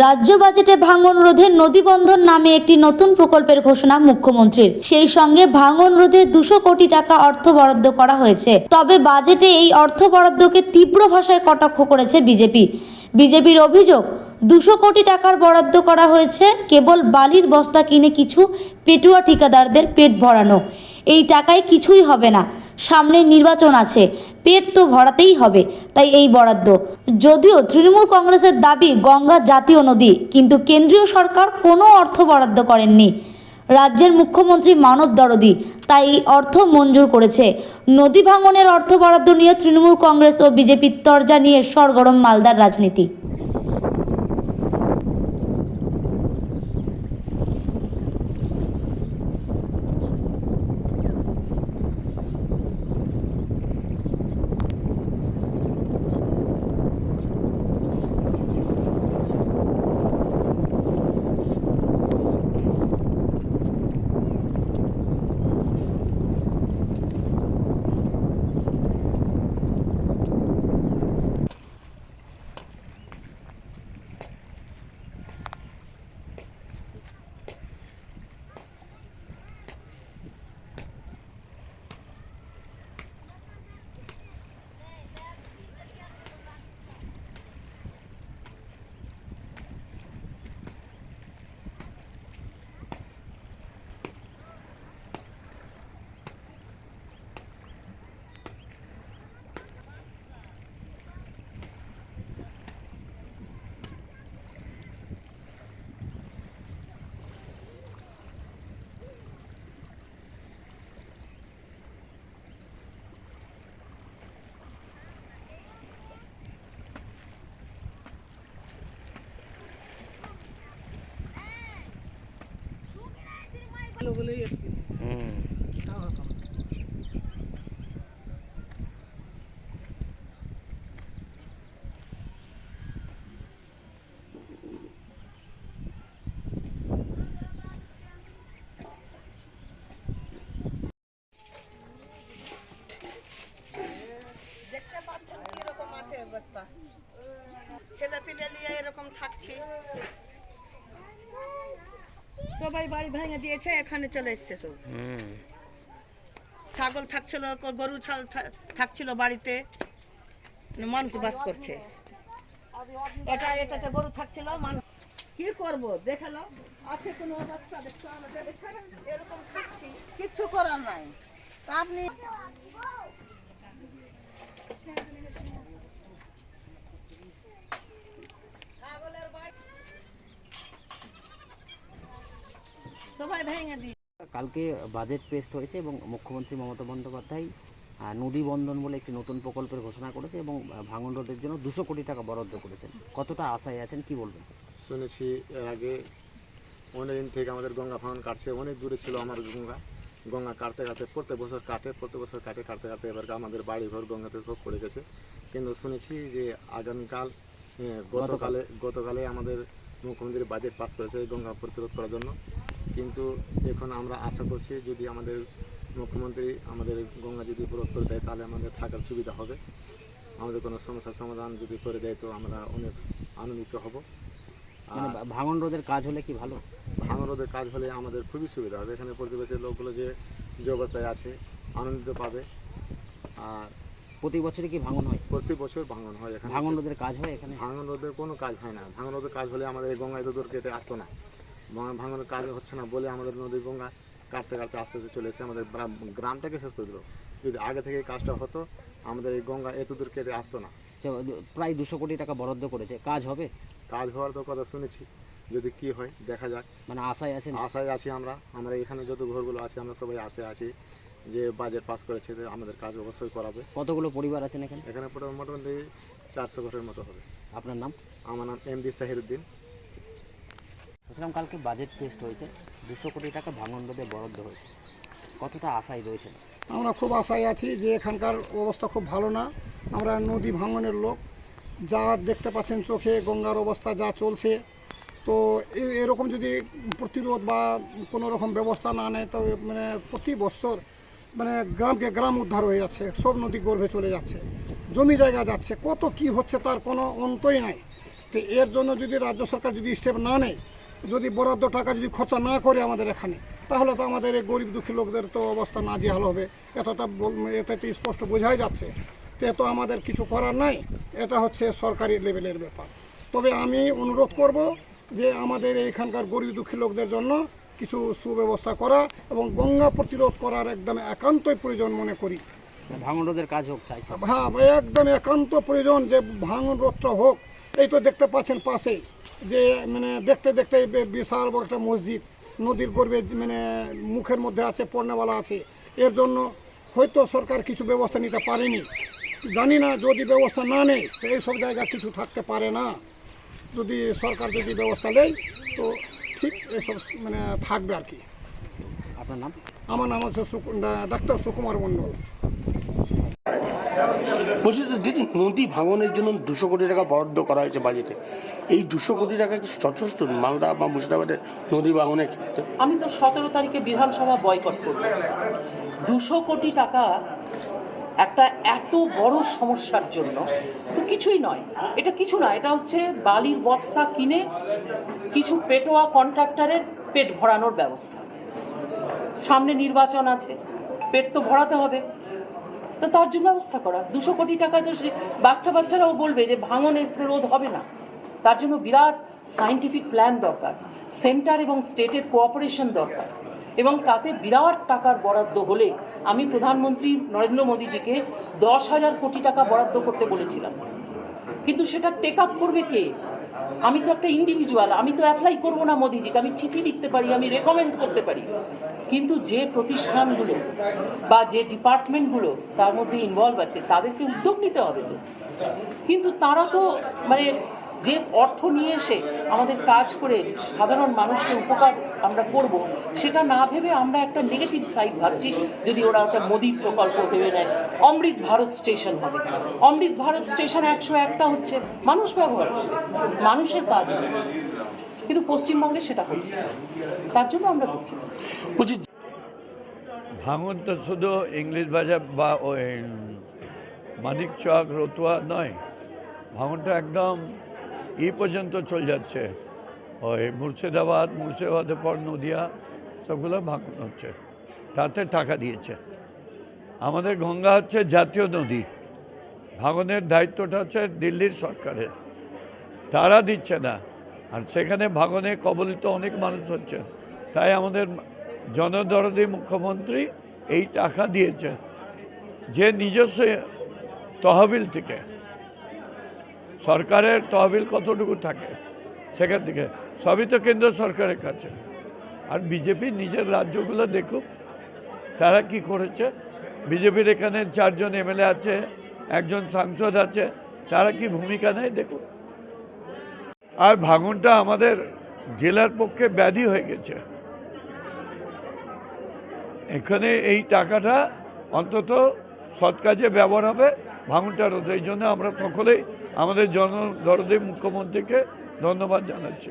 রাজ্য বাজেটে ভাঙন রোধে নদীবন্ধন নামে একটি নতুন প্রকল্পের ঘোষণা মুখ্যমন্ত্রীর। সেই সঙ্গে ভাঙন রোধে দুশো কোটি টাকা অর্থ বরাদ্দ করা হয়েছে। তবে বাজেটে এই অর্থ বরাদ্দকে তীব্র ভাষায় কটাক্ষ করেছে বিজেপি। বিজেপির অভিযোগ, দুশো কোটি টাকার বরাদ্দ করা হয়েছে কেবল বালির বস্তা কিনে কিছু পেটুয়া ঠিকাদারদের পেট ভরানো। এই টাকায় কিছুই হবে না। সামনে নির্বাচন আছে। পেট তো ভরাতেই হবে, তাই এই বরাদ্দ। যদিও তৃণমূল কংগ্রেসের দাবি গঙ্গা জাতীয় নদী, কিন্তু কেন্দ্রীয় সরকার কোনো অর্থ বরাদ্দ করেননি। রাজ্যের মুখ্যমন্ত্রী মানব দরদি তাই অর্থ মঞ্জুর করেছে। নদী ভাঙনের অর্থ বরাদ্দ নিয়ে তৃণমূল কংগ্রেস ও বিজেপির তরজা নিয়ে সরগরম মালদার রাজনীতি। বলেই হুম ছেলে পিলে নিয়ে এরকম থাকছি। সবাই বাড়ি ভেঙে দিয়েছে এখানে চলে এসছে সব। ছাগল থাকছিল গরু ছাল থাকছিল বাড়িতে মানুষ বাস করছে। এটা এটাতে গরু থাকছিল মানুষ কি করব? দেখাল আছে কোনো অবস্থা দেখছ? আমাদের এরকম থাকছি। কিচ্ছু করার নাই। আপনি সবাই ভেঙে দিই কালকে বাজেট পেস্ট হয়েছে এবং মুখ্যমন্ত্রী মমতা বন্দ্যোপাধ্যায় নদী বন্ধন বলে একটি নতুন প্রকল্পের ঘোষণা করেছে এবং ভাঙন রোধের জন্য দুশো কোটি টাকা বরাদ্দ করেছেন। কতটা আশায় আছেন কি বলবেন? শুনেছি এর আগে অনেকদিন থেকে আমাদের গঙ্গা ভাঙন কাটছে অনেক দূরে ছিল আমার গঙ্গা। গঙ্গা কাটতে কাটতে প্রত্যেক বছর কাটে প্রত্যেক বছর কাটে কাটতে কাটতে এবার আমাদের বাড়ি ঘর গঙ্গাতে সব পড়ে গেছে। কিন্তু শুনেছি যে আগামীকাল গতকালে। গতকালে আমাদের মুখ্যমন্ত্রী বাজেট পাস করেছে গঙ্গা প্রতিরোধ করার জন্য। কিন্তু এখন আমরা আশা করছি যদি আমাদের মুখ্যমন্ত্রী আমাদের গঙ্গা যদি প্রয়োগ করে দেয় তাহলে আমাদের থাকার সুবিধা হবে। আমাদের কোনো সমস্যার সমাধান যদি করে দেয় তো আমরা অনেক আনন্দিত হব। মানে ভাঙন রোধের কাজ হলে কি ভালো? ভাঙন রোধের কাজ হলে আমাদের খুবই সুবিধা হবে। এখানে প্রতিবেশীর লোকগুলো যে যে অবস্থায় আছে আনন্দিত পাবে। আর প্রতি বছরই কি ভাঙন হয়? প্রতি বছর ভাঙন হয় এখানে। ভাঙন রোধের কাজ হয় এখানে? ভাঙন রোধের কোনো কাজ হয় না। ভাঙন রোধের কাজ হলে আমাদের গঙ্গায় গঙ্গা এত দূর কেটে আসতো না। ভাঙনের কাজ হচ্ছে না বলে আমাদের নদী গঙ্গা কাটতে কাটতে আস্তে আস্তে চলে এসে আমাদের গ্রাম- গ্রামটাকে শেষ করে দিল। যদি আগে থেকে কাজটা হতো আমাদের এই গঙ্গা এত দূর কেটে আসতো না। প্রায় দুশো কোটি টাকা বরাদ্দ করেছে। কাজ হবে? কাজ হওয়ার তো কথা শুনেছি। যদি কি হয় দেখা যাক। মানে আশায় আছেন? আশায় আছি আমরা। আমরা এখানে যত ঘরগুলো আছে আমরা সবাই আশায় আছি যে বাজেট পাস করেছে আমাদের কাজ অবশ্যই করাবে। কতগুলো পরিবার আছেন এখানে? এখানে মোটামুটি চারশো ঘরের মতো হবে। আপনার নাম? আমার নাম এম ডি সাহিরুদ্দিন। বলছিলাম কালকে বাজেট পেস্ট হয়েছে। দুশো কোটি টাকা ভাঙন রোধে বরাদ্দ হয়েছে। কতটা আশায় রয়েছে? আমরা খুব আশায় আছি যে এখানকার অবস্থা খুব ভালো না। আমরা নদী ভাঙনের লোক। যা দেখতে পাচ্ছেন চোখে গঙ্গার অবস্থা যা চলছে, তো এরকম যদি প্রতিরোধ বা কোনো রকম ব্যবস্থা না নেয় তো মানে প্রতি বছর মানে গ্রামকে গ্রাম উদ্ধার হয়ে যাচ্ছে, সব নদী গর্ভে চলে যাচ্ছে, জমি জায়গা যাচ্ছে, কত কি হচ্ছে তার কোনো অন্তই নাই। তো এর জন্য যদি রাজ্য সরকার যদি স্টেপ না নেয় যদি বরাদ্দ টাকা যদি খরচা না করে আমাদের এখানে তাহলে তো আমাদের এই গরিব দুঃখী লোকদের তো অবস্থা না নাজেহাল হবে। এতটা বল- এতে তো স্পষ্ট বোঝাই যাচ্ছে তো তো আমাদের কিছু করার নাই এটা হচ্ছে সরকারি লেভেলের ব্যাপার। তবে আমি অনুরোধ করব যে আমাদের এইখানকার গরিব দুঃখী লোকদের জন্য কিছু সুব্যবস্থা করা এবং গঙ্গা প্রতিরোধ করার একদম একান্তই প্রয়োজন মনে করি। ভাঙন রোধের কাজ হোক হ্যাঁ একদম একান্ত প্রয়োজন যে ভাঙন রোধটা হোক। এই তো দেখতে পাচ্ছেন পাশে যে মানে দেখতে দেখতে বিশাল বড় একটা মসজিদ নদীর গর্বে মানে মুখের মধ্যে আছে পড়নেওয়ালা আছে। এর জন্য হয়তো সরকার কিছু ব্যবস্থা নিতে পারেনি। জানি না যদি ব্যবস্থা না নেয় তো এইসব জায়গা কিছু থাকতে পারে না। যদি সরকার যদি ব্যবস্থা নেয় তো ঠিক এসব মানে থাকবে আর কি। আপনার নাম? আমার নাম হচ্ছে সুক- ডাক্তার সুকুমার মণ্ডল। বলছি তো দিদি নদী ভাঙনের জন্য দুশো কোটি টাকা বরাদ্দ করা হয়েছে বাজেটে। এই দুশো কোটি টাকা কি যথেষ্ট মালদা বা মুর্শিদাবাদের নদী ভাঙনের ক্ষেত্রে? আমি তো সতেরো তারিখে বিধানসভা বয়কট করব। দুশো কোটি টাকা একটা এত বড় সমস্যার জন্য তো কিছুই নয়। এটা কিছু না, এটা হচ্ছে বালির বস্তা কিনে কিছু পেটোয়া কন্ট্রাক্টরের পেট ভরানোর ব্যবস্থা। সামনে নির্বাচন আছে, পেট তো ভরাতে হবে। তো তার জন্য ব্যবস্থা করা। দুশো কোটি টাকা তো সে বাচ্চা বাচ্চারাও বলবে যে ভাঙনের রোধ হবে না। তার জন্য বিরাট সাইন্টিফিক প্ল্যান দরকার সেন্টার এবং স্টেটের কোঅপারেশন দরকার। এবং তাতে বিরাট টাকার বরাদ্দ হলে আমি প্রধানমন্ত্রী নরেন্দ্র মোদীজিকে দশ হাজার কোটি টাকা বরাদ্দ করতে বলেছিলাম। কিন্তু সেটা টেক আপ করবে কে? আমি তো একটা ইন্ডিভিজুয়াল আমি তো অ্যাপ্লাই করব না মোদিজিকে, আমি চিঠি লিখতে পারি, আমি রেকমেন্ড করতে পারি। কিন্তু যে প্রতিষ্ঠানগুলো বা যে ডিপার্টমেন্টগুলো তার মধ্যে ইনভলভ আছে, তাদেরকে উদ্যোগ নিতে হবে তো। কিন্তু তারা তো মানে যে অর্থ নিয়ে এসে আমাদের কাজ করে সাধারণ মানুষকে উপকার আমরা করব, সেটা না ভেবে আমরা একটা নেগেটিভ সাইড ভাবছি, যদি ওরা ওটা মোদি প্রকল্প ভেবে নেয়। অমৃত ভারত স্টেশন হবে। অমৃত ভারত স্টেশন একশো একটা হচ্ছে মানুষ ব্যবহার মানুষের কাজ। কিন্তু পশ্চিমবঙ্গে সেটা হচ্ছে তার জন্য আমরা দুঃখিত। বলছি ভাঙন তো শুধু ইংলিশ বাজার বা ওই মানিক চক, রতুয়া নয়। ভাঙনটা একদম ই পর্যন্ত চলে যাচ্ছে। ওই মুর্শিদাবাদ মুর্শিদাবাদের পর নদিয়া, সবগুলো ভাঙন হচ্ছে। তাতে টাকা দিয়েছে। আমাদের গঙ্গা হচ্ছে জাতীয় নদী। ভাঙনের দায়িত্বটা হচ্ছে দিল্লির সরকারের। তারা দিচ্ছে না। আর সেখানে ভাগনে কবলিত অনেক মানুষ হচ্ছে। তাই আমাদের জনদরদী মুখ্যমন্ত্রী এই টাকা দিয়েছে, যে নিজস্ব তহবিল থেকে। সরকারের তহবিল কতটুকু থাকে সেখান থেকে। সবই তো কেন্দ্র সরকারের কাছে। আর বিজেপি নিজের রাজ্যগুলো দেখুক, তারা কি করেছে? বিজেপির এখানে চারজন এমএলএ আছে, একজন সাংসদ আছে, তারা কি ভূমিকা নেয় দেখুন আর ভাঙনটা আমাদের জেলার পক্ষে ব্যাধি হয়ে গেছে। এখানে এই টাকাটা অন্তত সৎ কাজে ব্যবহার হবে ভাঙনটা রোধ। এই জন্য আমরা সকলেই আমাদের জন দরদেব মুখ্যমন্ত্রীকে ধন্যবাদ জানাচ্ছি।